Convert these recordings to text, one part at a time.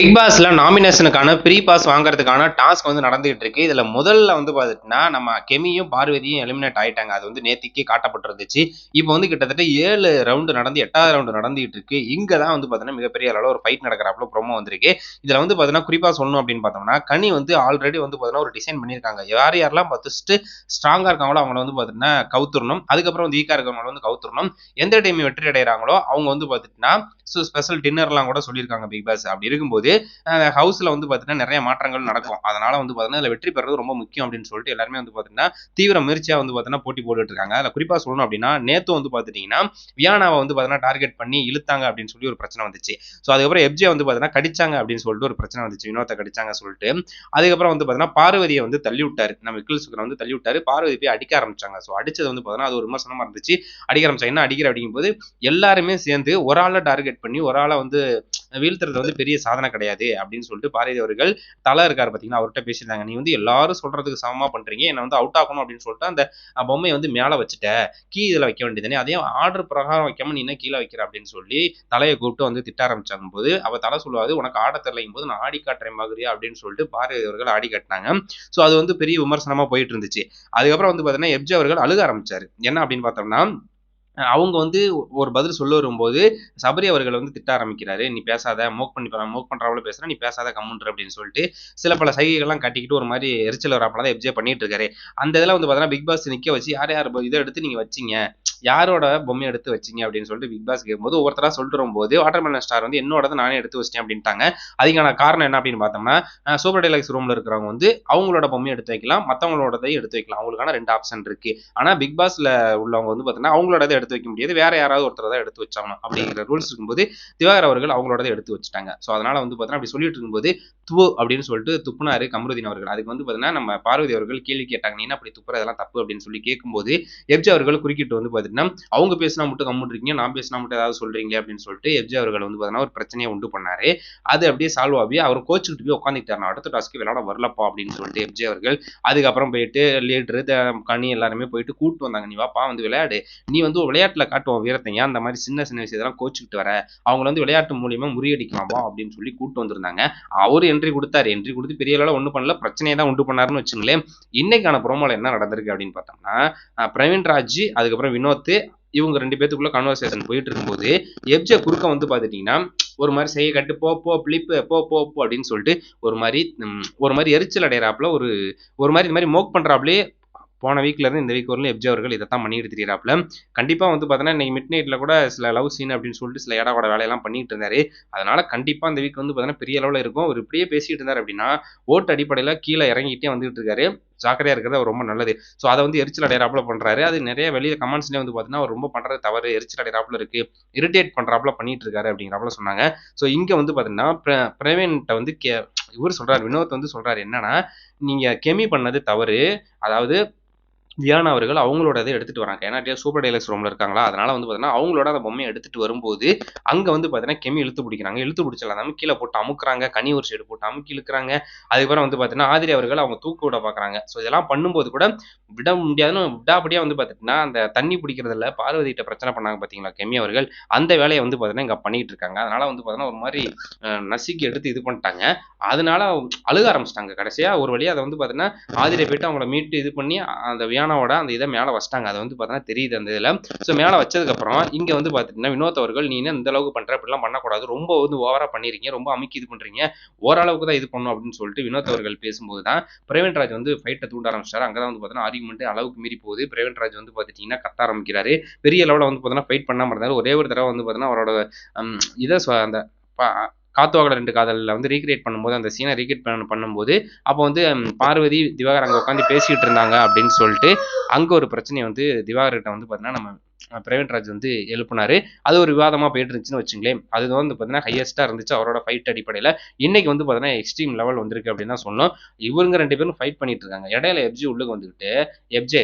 Big பாஸ்ல நாமினேஷனுக்கான free pass வாங்குறதுக்கான டாஸ்க் வந்து நடந்துகிட்டு இருக்கு. இதுல முதல்ல வந்து பாத்தீங்கன்னா நம்ம கெமியும் பார்வதியும் எலிமினேட் ஆயிட்டாங்க. அது வந்து நேத்திக்கே காட்டப்பட்டிருந்துச்சு. இப்போ வந்து கிட்டத்தட்ட ஏழு ரவுண்டு நடந்து எட்டாவது ரவுண்டு நடந்துகிட்டு இருக்கு. இங்க தான் வந்து பாத்தீங்கன்னா மிகப்பெரிய அளவில் ஒரு ஃபைட் நடக்கிறாப்புல ப்ரோமோ வந்திருக்கு. இதுல வந்து பாத்தீங்கன்னா குறிப்பா சொல்லணும் அப்படின்னு பார்த்தோம்னா கனி வந்து ஆல்ரெடி வந்து பாத்தீங்கன்னா ஒரு டிசைன் பண்ணியிருக்காங்க. யார் யாரெல்லாம் பார்த்துட்டு ஸ்ட்ராங்கா இருக்காங்களோ அவங்கள வந்து பாத்தீங்கன்னா கவுத்துறணும் அதுக்கப்புறம் வந்து வீக்கா இருக்கவங்கள வந்து கவுத்துறணும் எந்த டைம் வெற்றி அடைகிறாங்களோ அவங்க வந்து பாத்தீங்கன்னா ஸ்பெஷல் டின்னர்லாம் கூட சொல்லியிருக்காங்க பிக் பாஸ் அப்படி இருக்கும்போது ஹவுஸ்ல வந்து பாத்தீங்கன்னா நிறைய மாற்றங்கள் நடக்கும். அதனால வந்து பாத்தீங்கன்னா இதில் வெற்றி பெறது ரொம்ப முக்கியம் அப்படின்னு சொல்லிட்டு எல்லாருமே வந்து பாத்தீங்கன்னா தீவிர முயற்சியா வந்து பாத்தீங்கன்னா போட்டி போட்டுட்டு இருக்காங்க. அதுல குறிப்பா சொல்லணும் அப்படின்னா நேத்து வந்து பாத்துட்டீங்கன்னா வியானாவை வந்து பாத்தீங்கன்னா டார்கெட் பண்ணி இழுத்தாங்க அப்படின்னு சொல்லி ஒரு பிரச்சனை வந்துச்சு. ஸோ அதுக்கப்புறம் எப்ஜே வந்து பாத்தீங்கன்னா கடிச்சாங்க அப்படின்னு சொல்லிட்டு ஒரு பிரச்சனை வந்துச்சு. வினோத்தை கடிச்சாங்க சொல்லிட்டு. அதுக்கப்புறம் வந்து பாத்தீங்கன்னா பார்வதியை வந்து தள்ளி விட்டாரு நம்ம விக்கல் சுக்கரை வந்து தள்ளி விட்டாரு பார்வதி போய் அடிக்க ஆரம்பிச்சாங்க. ஸோ அடிச்சது வந்து பாத்தீங்கன்னா அது ஒரு விமர்சனமா இருந்துச்சு. அடிக்க ஆரம்பிச்சாங்க என்ன அடிக்கிற அப்படிங்கும்போது எல்லாருமே சேர்ந்து ஒரு ஆளை டார்கெட் பண்ணி ஒரு ஆளை வந்து வீழ்த்துறது வந்து பெரிய சாதனை கிடையாது அப்படின்னு சொல்லிட்டு பாரதி அவர்கள் தலை இருக்காரு பார்த்தீங்கன்னா அவர்கிட்ட பேசியிருந்தாங்க. நீ வந்து எல்லாரும் சொல்றதுக்கு சமமா பண்றீங்க. என்னை வந்து அவுட் ஆகணும் அப்படின்னு சொல்லிட்டு அந்த பொம்மையை வந்து மேலே வச்சுட்ட. கீ இதில் வைக்க வேண்டியதுனே அதே ஆர்டர் பிரகாரம் வைக்காம நீ என்ன கீழே வைக்கிற அப்படின்னு சொல்லி தலையை கூப்பிட்டு வந்து திட்ட ஆரம்பிச்சாங்க போது அவ தலை சொல்லுவாது உனக்கு ஆட தெரியலையும் போது நான் ஆடி காட்டுறேன் மாதிரியா? அப்படின்னு சொல்லிட்டு பாரதி அவர்கள் ஆடி காட்டினாங்க. ஸோ அது வந்து பெரிய விமர்சனமா போயிட்டு இருந்துச்சு. அதுக்கப்புறம் வந்து பார்த்தீங்கன்னா எப்ஜி அவர்கள் அழுக ஆரம்பிச்சாரு. என்ன அப்படின்னு பார்த்தோம்னா அவங்க வந்து ஒரு பதில் சொல்ல வரும்போது சபரி அவர்கள் வந்து திட்ட ஆரம்பிக்கிறாரு. நீ பேசாத மோக் பண்ணி மோக் பண்றவள பேசுற நீ பேசாத கம்முன்ற அப்படின்னு சொல்லிட்டு சில பல சைகைகள்லாம் கட்டிக்கிட்டு ஒரு மாதிரி எரிச்சல் வராப்பல தான் எப்ஜே பண்ணிட்டு இருக்காரு. அந்த இதெல்லாம் வந்து பார்த்தீங்கன்னா பிக் பாஸ் நிக்க வச்சு யார் யார் இதை எடுத்து நீங்க வச்சீங்க. யாரோட பொம்மை எடுத்து வச்சீங்க? அப்படின்னு சொல்லிட்டு பிக் பாஸ் கேட்கும்போது ஒவ்வொருத்தரா சொல்லிட்டு வரும்போது வாட்டர்மெலன் ஸ்டார் வந்து என்னோடத நானே எடுத்து வச்சிட்டேன் அப்படின்ட்டாங்க. அதுக்கான காரணம் என்ன அப்படின்னு பார்த்தோம்னா சூப்பர் டெலக்ஸ் ரூம்ல இருக்கிறவங்க வந்து அவங்களோட பொம்மையை எடுத்து வைக்கலாம் மற்றவங்களோடதையும் எடுத்து வைக்கலாம். அவங்களுக்கான ரெண்டு ஆப்ஷன் இருக்கு. ஆனா பிக் பாஸ்ல உள்ளவங்க வந்து பார்த்தீங்கன்னா அவங்களோட எடுத்து வைக்க முடியாது. வேற யாராவது ஒருத்தர் தான் எடுத்து வச்சாகணும் அப்படிங்கிற ரூல்ஸ் இருக்கும்போது திவாகர் அவர்கள் அவங்களோட எடுத்து வச்சுட்டாங்க. ஸோ அதனால வந்து பார்த்தீங்கன்னா அப்படி சொல்லிட்டு இருக்கும்போது துவு அப்படின்னு சொல்லிட்டு துப்புனாரு கமருதீன் அவர்கள். அதுக்கு வந்து பார்த்தீங்கன்னா நம்ம பார்வதி அவர்கள் கேள்வி கேட்டாங்க நீ அப்படி துப்புறதெல்லாம் தப்பு அப்படின்னு சொல்லி கேட்கும்போது எப்ஜி அவர்கள் குறுக்கிட்டு வந்து பார்த்தீங்கன்னா அவங்க பேசினா மட்டும் கம்முன்றீங்க நான் பேசினா மட்டும் ஏதாவது சொல்றீங்க அப்படின்னு சொல்லிட்டு எப்ஜி அவர்கள் வந்து பார்த்தீங்கன்னா ஒரு பிரச்சனையை உண்டு பண்ணாரு. அது அப்படியே சால்வ் ஆகி அவர் கோச்சுக்கிட்டு போய் உட்காந்துக்கிட்டார் நான் அடுத்த டாஸ்க்கு விளையாட வரலப்பா அப்படின்னு சொல்லிட்டு எப்ஜே அவர்கள் அதுக்கப்புறம் போயிட்டு லீடரு கனி எல்லாருமே போயிட்டு கூப்பிட்டு வந்தாங்க. நீ வாப்பா வந்து விளையாடு. நீ வந்து விளையாட்டில் காட்டுவோம் வீரத்தை. ஏன் அந்த மாதிரி சின்ன சின்ன விஷயத்தெல்லாம் கோச்சுக்கிட்டு வர? அவங்கள வந்து விளையாட்டு மூலியமா முறியடிக்கலாமா அப்படின்னு சொல்லி கூட்டு வந்திருந்தாங்க. அவர் என்ட்ரி கொடுத்தாரு. என்ட்ரி கொடுத்து பெரிய அளவில் ஒன்றும் பண்ணல. பிரச்சனையை தான் உண்டு பண்ணாருன்னு வச்சுங்களேன் இன்னைக்கான ப்ரோமோல என்ன நடந்திருக்கு அப்படின்னு பார்த்தோம்னா பிரவீன் ராஜ் அதுக்கப்புறம் வினோத் இவங்க ரெண்டு பேத்துக்குள்ள கன்வர்சேஷன் போயிட்டு இருக்கும்போது எப்ஜே குறுக்க வந்து பார்த்துட்டீங்கன்னா ஒரு மாதிரி செய்ய கட்டு போ போ பிளிப்பு போ போ போ அப்படின்னு சொல்லிட்டு ஒரு மாதிரி ஒரு மாதிரி எரிச்சல் அடையிறாப்புல ஒரு ஒரு மாதிரி இந்த மாதிரி மோக் பண்ணுறாப்புலேயே போன வீக்ல இருந்து இந்த வீக் வரலும் எப்ஜே அவர்கள் இதை தான் பண்ணிட்டு தெரியிறாப்புல கண்டிப்பா வந்து பார்த்தீங்கன்னா இன்னைக்கு மிட் நைட்ல கூட சில லவ் சீன் அப்படின்னு சொல்லிட்டு சில இடவோட வேலையெல்லாம் பண்ணிட்டு இருந்தாரு. அதனால கண்டிப்பா இந்த வீக் வந்து பார்த்தோன்னா பெரிய அளவில் இருக்கும். அவர் இப்படியே பேசிட்டு இருந்தார் அப்படின்னா ஓட்டு அடிப்படையில் கீழே இறங்கிட்டே வந்துட்டு இருக்காரு. ஜாக்கிரதையா இருக்கிறது அவர் ரொம்ப நல்லது. ஸோ அதை வந்து எரிச்சல் அடையறாப்புல பண்றாரு. அது நிறைய வெளியே கமெண்ட்ஸ்லேயே வந்து பார்த்தீங்கன்னா அவர் ரொம்ப பண்றது தவறு எரிச்சல் அடையறாப்புல இருக்கு. இரிட்டேட் பண்ணுறாப்புல பண்ணிட்டு இருக்காரு அப்படிங்கிறாப்புல சொன்னாங்க. ஸோ இங்க வந்து பார்த்தீங்கன்னா பிர- பிரவீன்கிட்ட வந்து கே இவர் சொல்றாரு வினோத் வந்து சொல்றாரு என்னன்னா நீங்க கெமி பண்ணது தவறு. அதாவது தியானா அவர்கள் அவங்களோட இதை எடுத்துட்டு வராங்க. ஏன்னா சூப்பர் டைலக்ஸ் ரூம்ல இருக்காங்களா? அதனால வந்து பார்த்தீங்கன்னா அவங்களோட அந்த பொம்மையை எடுத்துட்டு வரும்போது அங்க வந்து பார்த்தீங்கன்னா கெமி இழுத்து பிடிக்கிறாங்க. இழுத்து பிடிச்சலாம் கீழே போட்டு அமுக்குறாங்க கனி ஒரு சைடு போட்டு அமுக்கி இழுக்கிறாங்க. அதுக்கப்புறம் வந்து பார்த்தீங்கன்னா ஆதிரி அவர்கள் அவங்க தூக்கு விட பார்க்குறாங்க ஸோ இதெல்லாம் பண்ணும்போது கூட விட முடியாதுன்னு விடாபடியா வந்து பாத்தீங்கன்னா அந்த தண்ணி பிடிக்கிறதுல பார்வதி கிட்ட பிரச்சனை பண்ணாங்க பார்த்தீங்களா கெமி அவர்கள்? அந்த வேலையை வந்து பாத்தீங்கன்னா இங்கே பண்ணிட்டு இருக்காங்க. அதனால வந்து பாத்தீங்கன்னா ஒரு மாதிரி நசுக்கி எடுத்து இது பண்ணிட்டாங்க. அதனால அழுக ஆரம்பிச்சிட்டாங்க. கடைசியா ஒரு வழியா அதை வந்து பார்த்தீங்கன்னா ஆதிரை போயிட்டு அவங்கள மீட்டு இது பண்ணி அந்த வியானாவோட அந்த இதை மேலே வச்சிட்டாங்க. அதை வந்து பார்த்தீங்கன்னா தெரியுது அந்த இதில். ஸோ மேலே வச்சதுக்கப்புறம் இங்கே வந்து பார்த்தீங்கன்னா வினோத் அவர்கள் நீ என்ன இந்த அளவுக்கு பண்ணுற அப்படிலாம் பண்ணக்கூடாது. ரொம்ப வந்து ஓவராக பண்ணிருக்கீங்க. ரொம்ப அமைக்கி இது பண்ணுறீங்க ஓரளவுக்கு தான் இது பண்ணும். அப்படின்னு சொல்லிட்டு வினோத் அவர்கள் பேசும்போது தான் பிரவீன் ராஜ் வந்து ஃபைட்டை தூண்ட ஆரம்பிச்சார் அங்கே தான் வந்து பார்த்தீங்கன்னா ஆர்குமெண்ட் அளவுக்கு மீறி போகுது. பிரவீன் ராஜ் வந்து பார்த்துட்டிங்கன்னா கத்த ஆரம்பிக்கிறாரு. பெரிய லெவலில் வந்து பார்த்தீங்கன்னா ஃபைட் பண்ணாமல் இருந்தாரு. ஒரே ஒரு தடவை வந்து பார்த்தீங்கன்னா அவரோட இதை அந்த ப- ரெண்டு காதலில் வந்து ரீக்ரியேட் பண்ணும்போது அந்த சீனை ரீக்ரியேட் பண்ண பண்ணும்போது அப்போ வந்து பார்வதி திவாகர் அங்கே உட்காந்து பேசிக்கிட்டு இருந்தாங்க அப்படின்னு சொல்லிட்டு அங்கே ஒரு பிரச்சனையை வந்து திவாகர்கிட்ட வந்து பார்த்தீங்கன்னா நம்ம பிரவீன் ராஜ் வந்து எழுப்பினாரு. அது ஒரு விவாதமாக போயிட்டு இருந்துச்சுன்னு வச்சுங்களேன். அது வந்து பார்த்தீங்கன்னா ஹையஸ்ட்டாக இருந்துச்சு. அவரோட ஃபைட் அடிப்படையில். இன்னைக்கு வந்து பார்த்தீங்கன்னா எக்ஸ்ட்ரீம் லெவல் வந்திருக்கு அப்படின்னு தான் சொன்னோம் இவங்க ரெண்டு பேரும் ஃபைட் பண்ணிட்டு இருக்காங்க. இடையில எப்ஜி உள்ளுக்கு வந்துக்கிட்டு எப்ஜே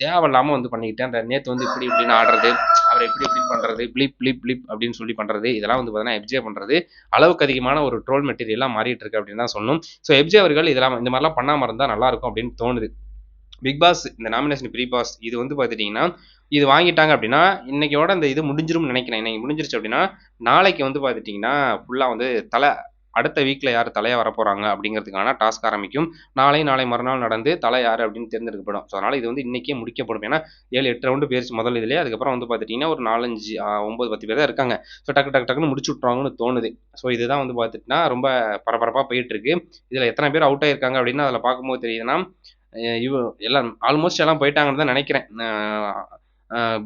தேவையில்லாமல் வந்து பண்ணிக்கிட்டேன் அந்த நேற்று வந்து இப்படி இப்படின்னு ஆடுறது அவர் எப்படி இப்படி பண்ணுறது பிளிப் பிளிப் பிளிப் அப்படின்னு சொல்லி பண்ணுறது இதெல்லாம் வந்து பார்த்தீங்கன்னா எப்ஜே பண்ணுறது அளவுக்கு அதிகமான ஒரு ட்ரோல் மெட்டீரியலாக மாறிட்டு இருக்கு அப்படின்னு தான் சொல்லணும். ஸோ எப்ஜே அவர்கள் இதெல்லாம் இந்த மாதிரிலாம் பண்ணாமல் இருந்தால் நல்லாயிருக்கும் அப்படின்னு தோணுது. பிக் பாஸ் இந்த நாமினேஷன் ப்ரீ பாஸ் இது வந்து பார்த்துட்டிங்கன்னா இது வாங்கிட்டாங்க அப்படின்னா இன்னைக்கோட அந்த இது முடிஞ்சிரும்னு நினைக்கிறேன். இன்னைக்கு முடிஞ்சிருச்சு அப்படின்னா நாளைக்கு வந்து பார்த்துட்டிங்கன்னா ஃபுல்லாக வந்து தலை அடுத்த வீக்கில் யார் தலையாக வரப்போகிறாங்க அப்படிங்கிறதுக்கான டாஸ்க் ஆரம்பிக்கும். நாளை நாளை மறுநாள் நடந்து தலை யார் அப்படின்னு தேர்ந்தெடுக்கப்படும். ஸோ அதனால் இது வந்து இன்றைக்கே முடிக்கப்படும். ஏன்னா ஏழு எட்டு ரவுண்டு பேர்ஸ் முதல் இதுலேயே. அதுக்கப்புறம் வந்து பார்த்துட்டிங்கன்னா ஒரு நாலஞ்சு ஒம்பது பத்து பேர் தான் இருக்காங்க. ஸோ டக்கு டக்கு டக்குன்னு முடிச்சு விட்ருவாங்கன்னு தோணுது. ஸோ இதுதான் வந்து பார்த்துட்டுனா ரொம்ப பரபரப்பாக போயிட்டுருக்கு. இதில் எத்தனை பேர் அவுட் ஆயிருக்காங்க அப்படின்னு அதில் பார்க்கும்போது தெரியுதுன்னா இவ எல்லாம் ஆல்மோஸ்ட் எல்லாம் போயிட்டாங்கன்னு தான் நினைக்கிறேன்.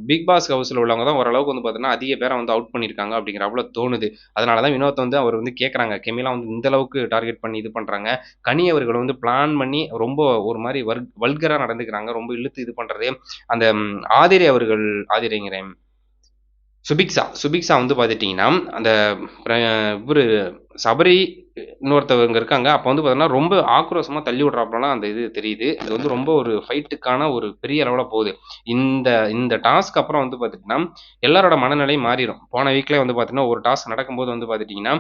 பிக் பாஸ் ஹவுஸில் உள்ளவங்க தான் ஓரளவுக்கு வந்து பார்த்தீங்கன்னா அதிக பேரை வந்து அவுட் பண்ணியிருக்காங்க அப்படிங்கிற அவ்வளோ தோணுது. அதனால தான் வினோத் வந்து அவர் வந்து கேட்குறாங்க கெமிலா வந்து இந்த அளவுக்கு டார்கெட் பண்ணி இது பண்ணுறாங்க கனி அவர்கள் வந்து பிளான் பண்ணி ரொம்ப ஒரு மாதிரி வர்க் வல்கராக நடந்துக்கிறாங்க. ரொம்ப இழுத்து இது பண்ணுறது அந்த ஆதிரை அவர்கள் ஆதிரைங்கிறேன். சுபிக்ஷா சுபிக்ஸா வந்து பார்த்துட்டிங்கன்னா அந்த இவர் சபரி இன்னொருத்தவங்க இருக்காங்க. அப்போ வந்து பார்த்தீங்கன்னா ரொம்ப ஆக்ரோஷமாக தள்ளி விட்றாப்பலாம் அந்த இது தெரியுது. இது வந்து ரொம்ப ஒரு ஃபைட்டுக்கான ஒரு பெரிய அளவில் போகுது. இந்த இந்த டாஸ்க் அப்புறம் வந்து பார்த்துட்டிங்கன்னா எல்லாரோட மனநிலையும் மாறிடும் போன வீக்லேயே வந்து பார்த்தீங்கன்னா ஒரு டாஸ்க் நடக்கும்போது வந்து பார்த்துட்டிங்கன்னா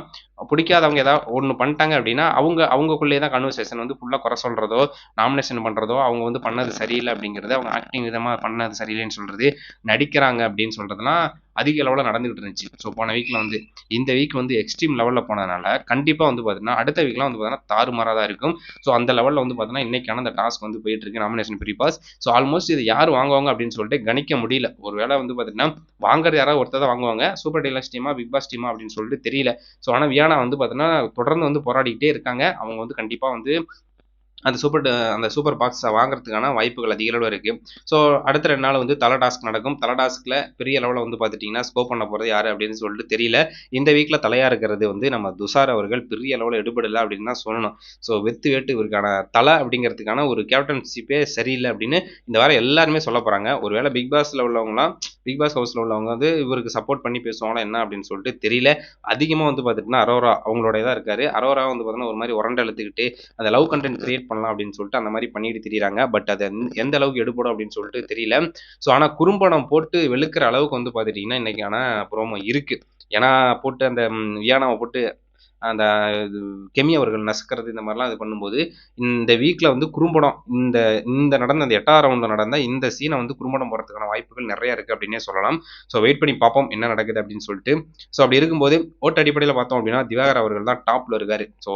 பிடிக்காதவங்க ஏதாவது ஒன்று பண்ணிட்டாங்க அப்படின்னா அவங்க அவங்கக்குள்ளே தான் கன்வர்சேஷன் வந்து ஃபுல்லாக குறை சொல்கிறதோ நாமினேஷன் பண்ணுறதோ அவங்க வந்து பண்ணது சரியில்லை அப்படிங்கிறது அவங்க ஆக்டிங் விதமாக பண்ணது சரியில்லைன்னு சொல்கிறது நடிக்கிறாங்க அப்படின்னு சொல்கிறதுலாம் அதிக லெவலில் நடந்துகிட்டு இருந்துச்சு. ஸோ போன வீக்கில் வந்து இந்த வீக் வந்து எக்ஸ்ட்ரீம் லெவலில் போனதுனால கண்டிப்பாக வந்து பார்த்தீங்கன்னா அடுத்த வீக்லாம் வந்து பார்த்தீங்கன்னா தாறுமாறாக தான் இருக்கும். ஸோ அந்த லெவலில் வந்து பார்த்தீங்கன்னா இன்றைக்கான அந்த டாஸ்க் வந்து போயிட்டு இருக்கு nomination free pass so almost இது யார் வாங்குவாங்க அப்படின்னு சொல்லிட்டு கணிக்க முடியல. ஒரு வேளை வந்து பார்த்தீங்கன்னா வாங்குறது யாராவது ஒருத்தர் தான் வாங்குவாங்க. சூப்பர் டீலர்ஸ் டீமா பிக் பாஸ் டீமா அப்படின்னு சொல்லிட்டு தெரியல. ஸோ ஆனால் வியானா வந்து பார்த்தீங்கன்னா தொடர்ந்து வந்து போராடிக்கிட்டே இருக்காங்க. அவங்க வந்து கண்டிப்பாக வந்து அந்த சூப்பர் அந்த சூப்பர் பாக்ஸை வாங்குறதுக்கான வாய்ப்புகள் அதிக அளவில் இருக்குது ஸோ அடுத்த ரெண்டு நாள் வந்து தலை டாஸ்க் நடக்கும். தலை டாஸ்கில் பெரிய லெவலில் வந்து பார்த்துட்டிங்கன்னா ஸ்கோப் பண்ண போகிறது யார் அப்படின்னு சொல்லிட்டு தெரியல. இந்த வீக்கில் தலையாக இருக்கிறது வந்து நம்ம துஷார் அவர்கள் பெரிய அளவில் எடுபடலை அப்படின்னு தான் சொல்லணும். ஸோ வெத்து வேட்டு இவருக்கான தலை அப்படிங்கிறதுக்கான ஒரு கேப்டன்ஷிப்பே சரியில்லை அப்படின்னு இந்த வாரம் எல்லாருமே சொல்ல போகிறாங்க ஒருவேளை பிக் பாஸில் உள்ளவங்களாம் பிக் பாஸ் ஹவுஸில் உள்ளவங்க வந்து இவருக்கு சப்போர்ட் பண்ணி பேசுவாங்களா என்ன அப்படின்னு சொல்லிட்டு தெரியல. அதிகமாக வந்து பார்த்துட்டுனா அரோரா அவங்களோட தான் இருக்காரு. அரோரா வந்து பார்த்தீங்கன்னா ஒரு மாதிரி உரண்டை எழுத்துக்கிட்டு அந்த லவ் கண்டென்ட் கிரியேட் பண்ணலாம் அப்படின்னு சொல்லிட்டு அந்த மாதிரி பண்ணிட்டு திரியிறாங்க. பட் அது எந்த அளவுக்கு எடுப்படும் அப்படின்னு சொல்லிட்டு தெரியல. ஸோ ஆனால் குறும்படம் போட்டு வெளுக்கிற அளவுக்கு வந்து பார்த்துட்டிங்கன்னா இன்றைக்கான ப்ரோமோ இருக்குது ஏன்னா போட்டு அந்த வியானாவை போட்டு அந்த கெமி அவர்கள் நசுக்கிறது இந்த மாதிரிலாம் இது பண்ணும்போது இந்த வீக்கில் வந்து குறும்படம் இந்த இந்த நடந்த அந்த எட்டாம் ரவுண்டில் நடந்த இந்த சீனை வந்து குறும்படம் போகிறதுக்கான வாய்ப்புகள் நிறைய இருக்குது அப்படின்னே சொல்லலாம். ஸோ வெயிட் பண்ணி பார்ப்போம் என்ன நடக்குது அப்படின்னு சொல்லிட்டு. ஸோ அப்படி இருக்கும்போது ஓட்டு அடிப்படையில் பார்த்தோம் அப்படின்னா திவாகர் அவர்கள் தான் டாப்பில் இருக்கார். ஸோ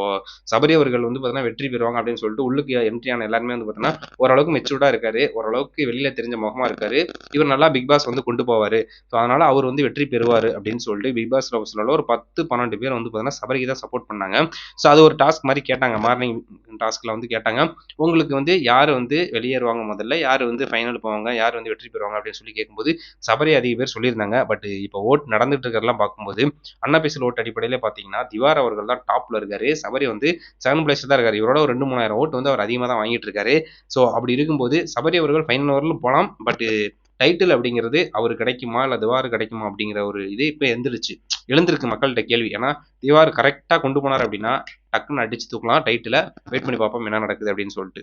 சபரி அவர்கள் வந்து பார்த்தீங்கன்னா வெற்றி பெறுவாங்க அப்படின்னு சொல்லிட்டு உள்ளுக்கு என்ட்ரியான எல்லாருமே வந்து பார்த்தீங்கன்னா ஓரளவுக்கு மெச்சூர்டாக இருக்காரு. ஓரளவுக்கு வெளியில் தெரிஞ்ச முகமாக இருக்காரு. இவர் நல்லா பிக் பாஸ் வந்து கொண்டு போவார். ஸோ அதனால் அவர் வந்து வெற்றி பெறுவார் அப்படின்னு சொல்லிட்டு பிக் பாஸ் ஹவுஸ்ல ஒரு பத்து பன்னெண்டு பேர் வந்து பார்த்தீங்கன்னா சபரிக்கு தான் சப்போர்ட் பண்ணாங்க. ஸோ அது ஒரு டாஸ்க் மாதிரி கேட்டாங்க. மார்னிங் டாஸ்கில் வந்து கேட்டாங்க. உங்களுக்கு வந்து யார் வந்து வெளியேறுவாங்க முதல்ல? யார் வந்து ஃபைனல் போவாங்க? யார் வந்து வெற்றி பெறுவாங்க? அப்படின்னு சொல்லி கேட்கும்போது சபரி அதிக பேர் சொல்லியிருந்தாங்க. பட் இப்போ ஓட் நடந்துட்டு இருக்கிறதெல்லாம் பார்க்கும்போது அன்னபேசல் ஓட் அடிப்படையில் பார்த்தீங்கன்னா திவார் அவர்கள் தான் டாப்பில் இருக்காரு. சபரி வந்து செகண்ட் பிளேஸில் தான் இருக்காரு. இவரோட ஒரு ரெண்டு மூணாயிரம் ஓட்டு வந்து அவர் அதிகமாக தான் வாங்கிட்டு இருக்காரு. ஸோ அப்படி இருக்கும்போது சபரி அவர்கள் ஃபைனல் வரலும் போகலாம் பட் டைட்டில் அப்படிங்கிறது அவர் கிடைக்குமா? இல்லை திவார் கிடைக்குமா? அப்படிங்கிற ஒரு இது இப்போ எழுந்திருச்சு. எழுந்திருக்கு மக்கள்கிட்ட கேள்வி. ஏன்னா திவார் கரெக்டாக கொண்டு போனார் அப்படின்னா டக்குன்னு அடிச்சு தூக்கலாம் டைட்டில் வெயிட் பண்ணி பார்ப்போம் என்ன நடக்குது அப்படின்னு சொல்லிட்டு.